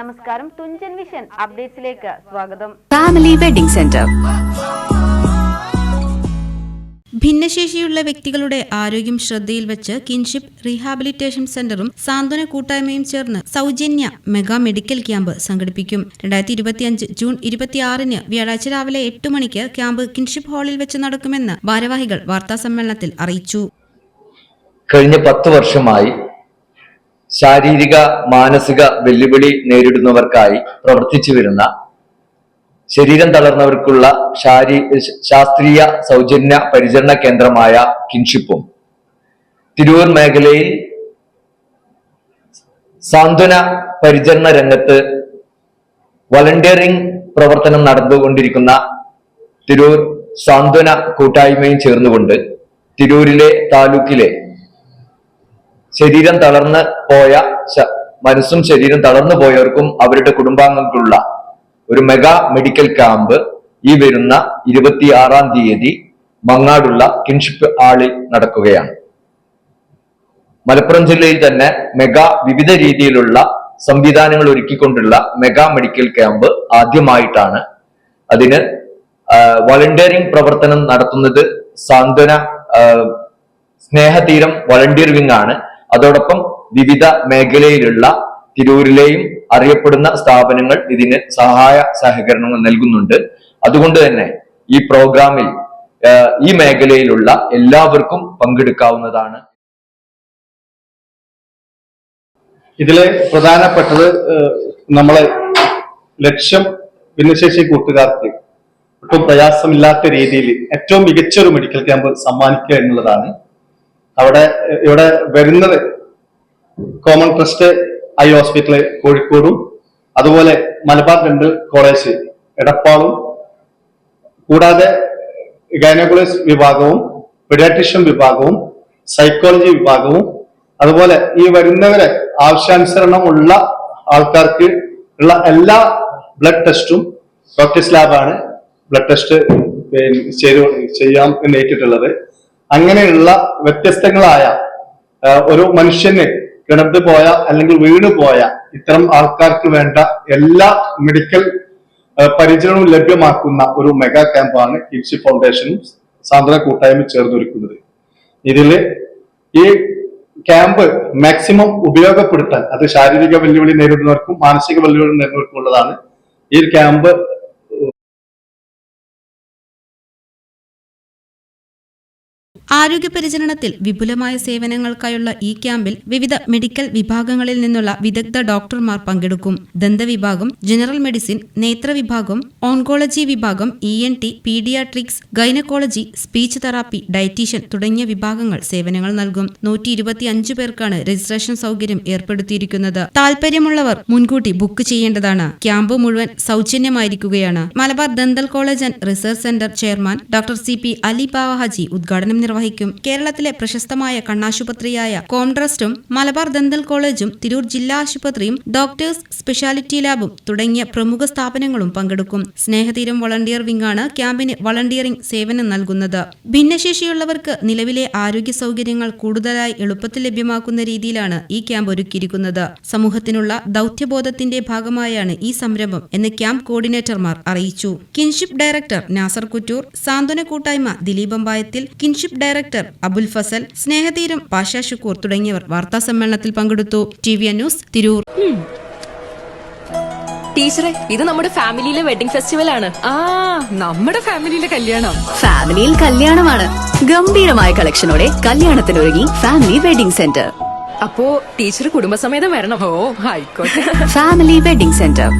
നമസ്കാരം തുഞ്ചൻ വിഷൻ അപ്ഡേറ്റ്സിലേക്ക് സ്വാഗതം. Family wedding centre ഭിന്നശേഷിയുള്ള വ്യക്തികളുടെ ആരോഗ്യം ശ്രദ്ധയിൽ വെച്ച് കിൻഷിപ്പ് റീഹാബിലിറ്റേഷൻ സെന്ററും സാന്ത്വന കൂട്ടായ്മയും ചേർന്ന് സൗജന്യ മെഗാ മെഡിക്കൽ ക്യാമ്പ് സംഘടിപ്പിക്കും. രണ്ടായിരത്തി ഇരുപത്തിയഞ്ച് ജൂൺ ഇരുപത്തിയാറിന് വ്യാഴാഴ്ച രാവിലെ എട്ട് മണിക്ക് ക്യാമ്പ് കിൻഷിപ്പ് ഹാളിൽ വെച്ച് നടക്കുമെന്ന് ഭാരവാഹികൾ വാർത്താസമ്മേളനത്തിൽ അറിയിച്ചു. കഴിഞ്ഞ പത്ത് വർഷമായി ശാരീരിക മാനസിക വെല്ലുവിളി നേരിടുന്നവർക്കായി പ്രവർത്തിച്ചു വരുന്ന ശരീരം തളർന്നവർക്കുള്ള ശാരീ ശാസ്ത്രീയ സൗജന്യ പരിചരണ കേന്ദ്രമായ കിൻഷിപ്പും. തിരൂർ മേഖലയിൽ സാന്ത്വന പരിചരണ രംഗത്ത് വളണ്ടിയറിംഗ് പ്രവർത്തനം നടന്നുകൊണ്ടിരിക്കുന്ന തിരൂർ സാന്ത്വന കൂട്ടായ്മയും ചേർന്നുകൊണ്ട് തിരൂരിലെ താലൂക്കിലെ ശരീരം തളർന്ന് പോയ മനസ്സും ശരീരം തളർന്നു പോയവർക്കും അവരുടെ കുടുംബാംഗങ്ങൾക്കുള്ള ഒരു മെഗാ മെഡിക്കൽ ക്യാമ്പ് ഈ വരുന്ന ഇരുപത്തിയാറാം തീയതി മങ്ങാടുള്ള കിൻഷിപ്പ് ആളിൽ നടക്കുകയാണ്. മലപ്പുറം ജില്ലയിൽ തന്നെ മെഗാ വിവിധ രീതിയിലുള്ള സംവിധാനങ്ങൾ ഒരുക്കിക്കൊണ്ടുള്ള മെഗാ മെഡിക്കൽ ക്യാമ്പ് ആദ്യമായിട്ടാണ് അതിന് വളണ്ടിയറിംഗ് പ്രവർത്തനം നടത്തുന്നത് സാന്ത്വന സ്നേഹതീരം വളണ്ടിയർ വിങ് ആണ് അതോടൊപ്പം വിവിധ മേഖലയിലുള്ള തിരൂരിലെയും അറിയപ്പെടുന്ന സ്ഥാപനങ്ങൾ ഇതിന് സഹായ സഹകരണങ്ങൾ നൽകുന്നുണ്ട്. അതുകൊണ്ട് തന്നെ ഈ പ്രോഗ്രാമിൽ ഈ മേഖലയിലുള്ള എല്ലാവർക്കും പങ്കെടുക്കാവുന്നതാണ്. ഇതിലെ പ്രധാനപ്പെട്ടത് നമ്മളെ ലക്ഷ്യം ഭിന്നശേഷി കൂട്ടുകാർക്ക് ഒട്ടും പ്രയാസമില്ലാത്ത രീതിയിൽ ഏറ്റവും മികച്ച ഒരു മെഡിക്കൽ ക്യാമ്പ് സമ്മാനിക്കുക എന്നുള്ളതാണ്. അവിടെ ഇവിടെ വരുന്നത് കോമൺ ട്രസ്റ്റ് ഐ ഹോസ്പിറ്റൽ കോഴിക്കോടും അതുപോലെ മലബാർ ഡെന്റൽ കോളേജ് എടപ്പാളും കൂടാതെ ഗൈനക്കോളജി വിഭാഗവും പെഡിയാട്രിഷ്യൻ വിഭാഗവും സൈക്കോളജി വിഭാഗവും അതുപോലെ ഈ വരുന്നവരെ ആവശ്യാനുസരണമുള്ള ആൾക്കാർക്ക് ഉള്ള എല്ലാ ബ്ലഡ് ടെസ്റ്റും ഡോക്ടേഴ്സ് ലാബാണ് ബ്ലഡ് ടെസ്റ്റ് ചെയ്യാം എന്ന് ഏറ്റിട്ടുള്ളത്. അങ്ങനെയുള്ള വ്യത്യസ്തങ്ങളായ ഒരു മനുഷ്യന് കിടന്നു പോയ അല്ലെങ്കിൽ വീണു പോയ ഇത്തരം ആൾക്കാർക്ക് വേണ്ട എല്ലാ മെഡിക്കൽ പരിചരണവും ലഭ്യമാക്കുന്ന ഒരു മെഗാ ക്യാമ്പാണ് കിംസി ഫൗണ്ടേഷനും സാന്ത്വന കൂട്ടായ്മ ചേർന്നൊരുക്കുന്നത്. ഇതിൽ ഈ ക്യാമ്പ് മാക്സിമം ഉപയോഗപ്പെടുത്താൻ അത് ശാരീരിക വെല്ലുവിളി നേരിടുന്നവർക്കും മാനസിക വെല്ലുവിളി നേരിടുന്നവർക്കും ഉള്ളതാണ് ഈ ക്യാമ്പ് ആരോഗ്യ പരിചരണത്തിൽ വിപുലമായ സേവനങ്ങൾക്കായുള്ള ഈ ക്യാമ്പിൽ വിവിധ മെഡിക്കൽ വിഭാഗങ്ങളിൽ നിന്നുള്ള വിദഗ്ധ ഡോക്ടർമാർ പങ്കെടുക്കും. ദന്തവിഭാഗം ജനറൽ മെഡിസിൻ നേത്ര വിഭാഗം ഓൺകോളജി വിഭാഗം E N T paediatrics gynaecology speech therapy dietitian തുടങ്ങിയ വിഭാഗങ്ങൾ സേവനങ്ങൾ നൽകും. നൂറ്റി ഇരുപത്തിയഞ്ചു പേർക്കാണ് രജിസ്ട്രേഷൻ സൗകര്യം ഏർപ്പെടുത്തിയിരിക്കുന്നത്. താൽപര്യമുള്ളവർ മുൻകൂട്ടി ബുക്ക് ചെയ്യേണ്ടതാണ്. ക്യാമ്പ് മുഴുവൻ സൗജന്യമായിരിക്കുകയാണ്. Malabar dental college and research centre chairman doctor C P Ali Bava ഉദ്ഘാടനം നിർവഹിക്കും. കേരളത്തിലെ പ്രശസ്തമായ കണ്ണാശുപത്രിയായ കോംട്രസ്റ്റും മലബാർ ദന്തൽ കോളേജും തിരൂർ ജില്ലാ ആശുപത്രിയും ഡോക്ടേഴ്സ് സ്പെഷ്യാലിറ്റി ലാബും തുടങ്ങിയ പ്രമുഖ സ്ഥാപനങ്ങളും പങ്കെടുക്കും. സ്നേഹതീരം വളണ്ടിയർ വിങ്ങാണ് ക്യാമ്പിന് വളണ്ടിയറിംഗ് സേവനം നൽകുന്നത്. ഭിന്നശേഷിയുള്ളവർക്ക് നിലവിലെ ആരോഗ്യ സൗകര്യങ്ങൾ കൂടുതലായി എളുപ്പത്തിൽ ലഭ്യമാക്കുന്ന രീതിയിലാണ് ഈ ക്യാമ്പ് ഒരുക്കിയിരിക്കുന്നത്. സമൂഹത്തിനുള്ള ദൗത്യബോധത്തിന്റെ ഭാഗമായാണ് ഈ സംരംഭം എന്ന് ക്യാമ്പ് കോർഡിനേറ്റർമാർ അറിയിച്ചു. കിൻഷിപ്പ് ഡയറക്ടർ നാസർ കുറ്റൂർ സാന്ത്വന കൂട്ടായ്മ ദിലീപ് അമ്പായത്തിൽ കിൻഷിപ്പ് ഡയറക്ടർ അബുൽ ഫസൽ സ്നേഹതീരം പാഷ ഷുക്കൂർ തുടങ്ങിയവർ വാർത്താ സമ്മേളനത്തിൽ പങ്കെടുത്തു. T V news Tirur. ടീച്ചറെ ഇത് നമ്മുടെ ഫാമിലിയിലെ വെഡിംഗ് ഫെസ്റ്റിവൽ ആണ്. ആ നമ്മുടെ ഫാമിലിയിലെ കല്യാണം. ഫാമിലിയിൽ കല്യാണമാണ്. ഗംഭീരമായ കളക്ഷനോടെ കല്യാണത്തിനൊരുങ്ങി ഫാമിലി വെഡിംഗ് സെന്റർ. അപ്പോ ടീച്ചർ കുടുംബസമേതം വരണം. ഓ ആയിക്കോട്ടെ. Family wedding centre.